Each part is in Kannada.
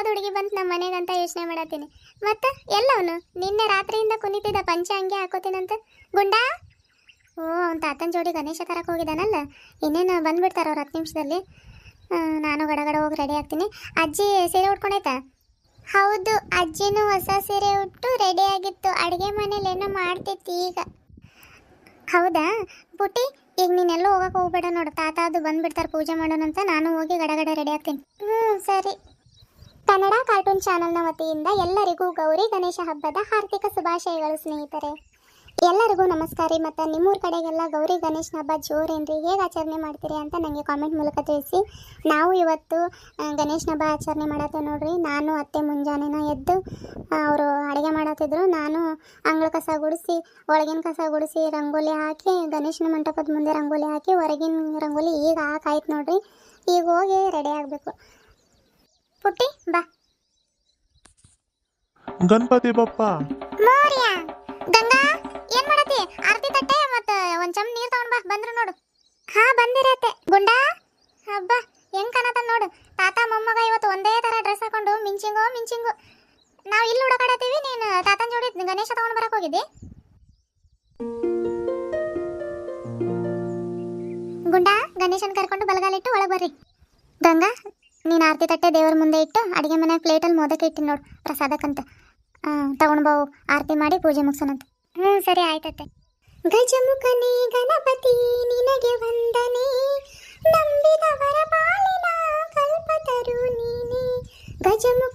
ಯಾವ್ದು ಹುಡುಗಿ ಬಂತು ನಮ್ಮ ಮನೆಗೆ ಅಂತ ಯೋಚನೆ ಮಾಡತ್ತೀನಿ. ಮತ್ತೆ ಎಲ್ಲವನು? ನಿನ್ನೆ ರಾತ್ರಿಯಿಂದ ಕುನಿತಿದ್ದ ಪಂಚ ಹಂಗೆ ಹಾಕೋತೀನಂತ? ಗುಂಡಾ? ಓ, ಅವ್ನ ತಾತನ ಜೋಡಿ ಗಣೇಶ ತರಕ್ಕೆ ಹೋಗಿದ್ದಾನಲ್ಲ ಇನ್ನೇನು ಬಂದ್ಬಿಡ್ತಾರೆ ಅವ್ರು ಹತ್ತು ನಿಮಿಷದಲ್ಲಿ? ನಾನು ಗಡಗಡ ಹೋಗಿ ರೆಡಿ ಆಗ್ತೀನಿ. ಅಜ್ಜಿ ಸೀರೆ ಉಟ್ಕೊಂಡೈತಾ? ಹೌದು, ಅಜ್ಜಿನೂ ಹೊಸ ಸೀರೆ ಉಟ್ಟು ರೆಡಿ ಆಗಿತ್ತು. ಅಡುಗೆ ಮನೇಲಿ ಏನೋ ಮಾಡ್ತಿತ್ತು ಈಗ. ಹೌದಾ? ಪುಟಿ ಈಗ ನೀನೆಲ್ಲೋ ಹೋಗಕ್ಕೆ ಹೋಗ್ಬೇಡ ನೋಡು. ತಾತ ಅದು ಬಂದ್ಬಿಡ್ತಾರೆ ಪೂಜೆ ಮಾಡೋಣಂತ. ನಾನು ಹೋಗಿ ಗಡಗಡ ರೆಡಿ ಆಗ್ತೀನಿ. ಹ್ಞೂ ಸರಿ. ಕನ್ನಡ ಕಾರ್ಟೂನ್ ಚಾನೆಲ್ನ ವತಿಯಿಂದ ಎಲ್ಲರಿಗೂ ಗೌರಿ ಗಣೇಶ ಹಬ್ಬದ ಹಾರ್ದಿಕ ಶುಭಾಶಯಗಳು ಸ್ನೇಹಿತರೆ. ಎಲ್ಲರಿಗೂ ನಮಸ್ಕಾರ ರೀ. ಮತ್ತು ನಿಮ್ಮೂರ ಕಡೆಗೆಲ್ಲ ಗೌರಿ ಗಣೇಶನ ಹಬ್ಬ ಜೋರೇನ್ರಿ? ಹೇಗೆ ಆಚರಣೆ ಮಾಡ್ತೀರಿ ಅಂತ ನನಗೆ ಕಾಮೆಂಟ್ ಮೂಲಕ ತಿಳಿಸಿ. ನಾವು ಇವತ್ತು ಗಣೇಶನ ಹಬ್ಬ ಆಚರಣೆ ಮಾಡತ್ತೇವೆ ನೋಡ್ರಿ. ನಾನು, ಅತ್ತೆ ಮುಂಜಾನೆನ ಎದ್ದು ಅವರು ಅಡುಗೆ ಮಾಡತ್ತಿದ್ರು. ನಾನು ಅಂಗಳ ಕಸ ಗುಡಿಸಿ, ಒಳಗಿನ ಕಸ ಗುಡಿಸಿ ರಂಗೋಲಿ ಹಾಕಿ, ಗಣೇಶನ ಮಂಟಪದ ಮುಂದೆ ರಂಗೋಲಿ ಹಾಕಿ, ಹೊರಗಿನ ರಂಗೋಲಿ ಈಗ ಹಾಕಾಯ್ತು ನೋಡ್ರಿ. ಈಗ ಹೋಗಿ ರೆಡಿ ಆಗಬೇಕು. ಪುಟ್ಟಿ ಬಾ. ಗಣಪತಿ ಬಪ್ಪ. ಮೋರಿಯ ಗಂಗಾ ಏನ್ ಮಾಡತಿ ಆರತಿ ತಟ್ಟೆ ಮತ್ತ ಒಂದ್ ಚಮ್ ನೀರ್ ತಗೊಂಡ್ ಬಾ ಬಂದ್ರು ನೋಡು. ಹಾ ಬಂದಿರತ್ತೆ. ಗುಂಡಾ ಹಬ್ಬ ಹೆಂಗ್ ಕಾಣತ ನೋಡು. ತಾತ ಮೊಮ್ಮಗ ಇವತ್ತು ಒಂದೇ ತರ ಡ್ರೆಸ್ ಹಾಕೊಂಡು ಮಿಂಚಿಂಗು ಮಿಂಚಿಂಗು. ನಾವ್ ಇಲ್ಲಿ ಹುಡುಕಾಡತ್ತೀವಿ ನೀನು ತಾತನ ಜೋಡಿ ಗಣೇಶ ತಗೊಂಡ್ ಬರಕ್ ಹೋಗಿದ್ದಿ? ಗುಂಡಾ ಗಣೇಶನ್ ಕರ್ಕೊಂಡು ಬಲಗಾಲಿಟ್ಟು ಒಳಗ್ ಬರ್ರಿ. ಗಂಗಾ ನೀನು ಆರತಿ ತಟ್ಟೆ ದೇವರ ಮುಂದೆ ಇಟ್ಟು ಅಡುಗೆ ಮನೆ ಪ್ಲೇಟಲ್ಲಿ ಮೋದಕ್ಕೆ ಇಟ್ಟಿನಿ ನೋಡು, ಪ್ರಸಾದಕ್ಕಂತ. ತಗೊಂಡು ಬಾವು ಆರತಿ ಮಾಡಿ ಪೂಜೆ ಮುಗಿಸೋಣಂತ. ಹ್ಞೂ ಸರಿ ಆಯ್ತತ್ತೆ ಗಜಮುಖನೇ ಗಣಪತಿ, ನಿನಗೆ ವಂದನೆ. ನಂಬಿದವರ ಪಾಲಿನ ಕಲ್ಪತರು ನೀನೆ. ಗಜಮುಖನೇ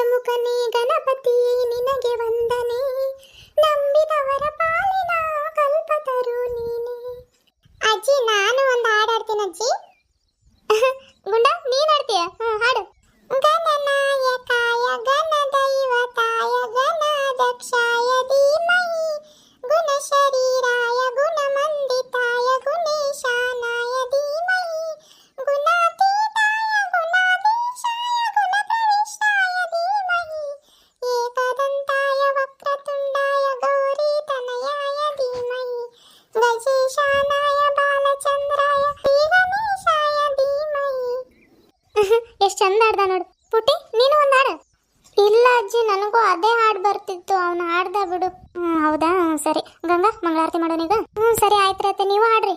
ಗಜಮುಖನೇ ಚಂದ ಆಡ್ದ ನೋಡು. ಪುಟಿ ನೀನು ಒಂದು ಹಾಡು. ಇಲ್ಲ ಅಜ್ಜಿ, ನನಗೂ ಅದೇ ಹಾಡು ಬರ್ತಿತ್ತು. ಅವನು ಹಾಡ್ದ ಬಿಡು. ಹೌದಾ? ಹ್ಞೂ ಸರಿ. ಗಂಗಾ, ಮಂಗಳಾರತಿ ಮಾಡೋನೀಗ ಹ್ಞೂ ಸರಿ, ಆಯ್ತು ರತ್ತೆ ನೀವು ಹಾಡ್ರಿ.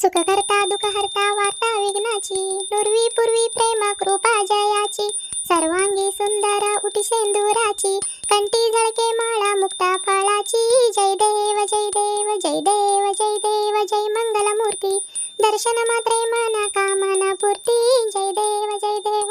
ಸುಖಕರ್ತ ದುಃಖಹರ್ತ ವಾರ್ತಾ ವಿಘ್ನಾಚಿ. ನುರ್ವಿ ಪೂರ್ವಿ ಪ್ರೇಮ, ಕೃಪಾ ಜಯಾಚಿ. ಸರ್ವಾಂಗಿ ಸುಂದರ ಉಟಿಸೆಂದೂರಾಚಿ ಕಂಟಿ ಜಳಕೆ ಮಾಳ, ಮುಕ್ತ ಫಳಾಚಿ ಜೈ ದೇವ ಜೈ ದೇವ ಜೈ ದೇವ ಜೈ ದೇವ ಜೈ ಮಂಗಲ ಮೂರ್ತಿ ದರ್ಶನ ಮಾತ್ರೆ ಮನ ಕಾಮನ ಪೂರ್ತಿ ಜೈ ದೇವ ಜೈ ದೇವ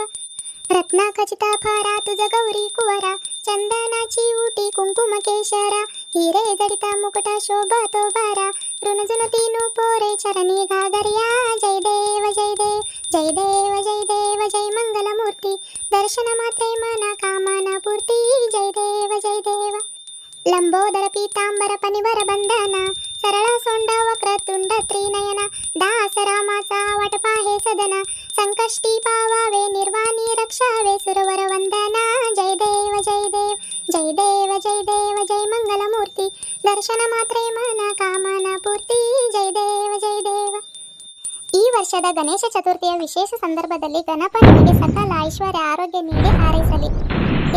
ರತ್ನ ಖಚಿತ ಫಾರ ತುಜ ಗೌರಿ ಕುವರ ಚಂದನಾಚಿ ಊಟಿ ಕುಂಕುಮ ಕೇಶರ ಹಿರೇ ಜಡಿತ ಮುಕುಟ ಶೋಭಾ ತೋಬಾರ ಋಣಜುನತೀನು ಪೋರೆ ಚರಣಿ ಗಾಗರ್ಯ ಜೈ ದೇವ ಜೈ ದೇವ ಜೈ ದೇವ ಜೈ ದೇವ ಜೈ ಮಂಗಲ ಮೂರ್ತಿ ದರ್ಶನ ಮಾತ್ರೆ ಮನ ಕಾಮನ ಪೂರ್ತಿ ಜೈ ದೇವ ಜೈ ದೇವ ಲಂಬೋದರ ಪೀತಾಂಬರ ಪನಿವರ ಬಂಧನ ಸರಳ ಸೊಂಡ ವಕ್ರ ತುಂಡ ತ್ರಿನಯನ ದಾಸರ ಮಾಸ ವಟಪಾಹೆ ಸದನ, ಸಂಕಷ್ಟಿ ಪಾವಾವೆ ನಿರ್ವಾಣಿ ರಕ್ಷಾವೆ ಸುರವರ ವಂದನ, ಜೈ ದೇವ ಜೈ ದೇವ ಜೈ ದೇವ ಜೈ ದೇವ, ಜೈ ಮಂಗಲ ಮೂರ್ತಿ, ದರ್ಶನ ಮಾತ್ರೆ ಮನ, ಕಾಮನ ಪೂರ್ತಿ, ಜೈ ದೇವ ಜೈ ದೇವ. ಈ ವರ್ಷದ ಗಣೇಶ ಚತುರ್ಥಿಯ ವಿಶೇಷ ಸಂದರ್ಭದಲ್ಲಿ ಗಣಪತಿಗೆ ಸಕಲ ಐಶ್ವರ್ಯ, ಆರೋಗ್ಯ ನೀಡಿ ಹಾರೈಸಲಿ.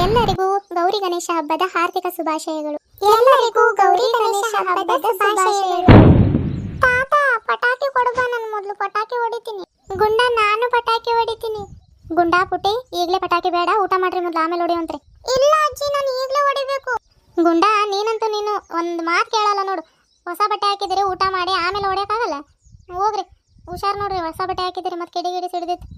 ಎಲ್ಲರಿಗೂ ಗೌರಿ ಗಣೇಶ ಹಬ್ಬದ ಹಾರ್ದಿಕ ಶುಭಾಶಯಗಳು. ಎಲ್ಲರಿಗೂ ಗೌರಿ ಗಣೇಶ ಹಬ್ಬದ ಶುಭಾಶಯಗಳು. ತಾತ, ಪಟಾಕಿ ಕೊಡುವ ನಾನು ಮೊದಲು ಪಟಾಕಿ ಹೊಡಿತೀನಿ. ಗುಂಡ, ನಾನು ಪಟಾಕಿ ಹೊಡಿತೀನಿ. ಗುಂಡಾ ಪುಟ್ಟಿ, ಈಗಲೇ ಪಟಾಕಿ ಬೇಡ, ಊಟ ಮಾಡ್ರಿ ಮೊದಲು, ಆಮೇಲೆ ಹೊಡಿವಂತ್ರಿ ಇಲ್ಲ ಅಜ್ಜಿ, ನಾನು ಈಗಲೇ ಹೊಡಿಬೇಕು. ಗುಂಡಾ, ನೀನಂತೂ ನೀನು ಒಂದು ಮಾತು ಕೇಳಲ್ಲ ನೋಡು. ಹೊಸ ಬಟ್ಟೆ ಹಾಕಿದಿರಿ ಊಟ ಮಾಡಿ, ಆಮೇಲೆ ಹೊಡೆಯೋಕ್ಕಾಗಲ್ಲ? ಹೋಗ್ರಿ, ಹುಷಾರ್ ನೋಡ್ರಿ, ಹೊಸ ಬಟ್ಟೆ ಹಾಕಿದಿರಿ ಮತ್ತೆ ಕಿಡಿ ಗಿಡಿ ಸಿಡ್ದಿತ್ತು.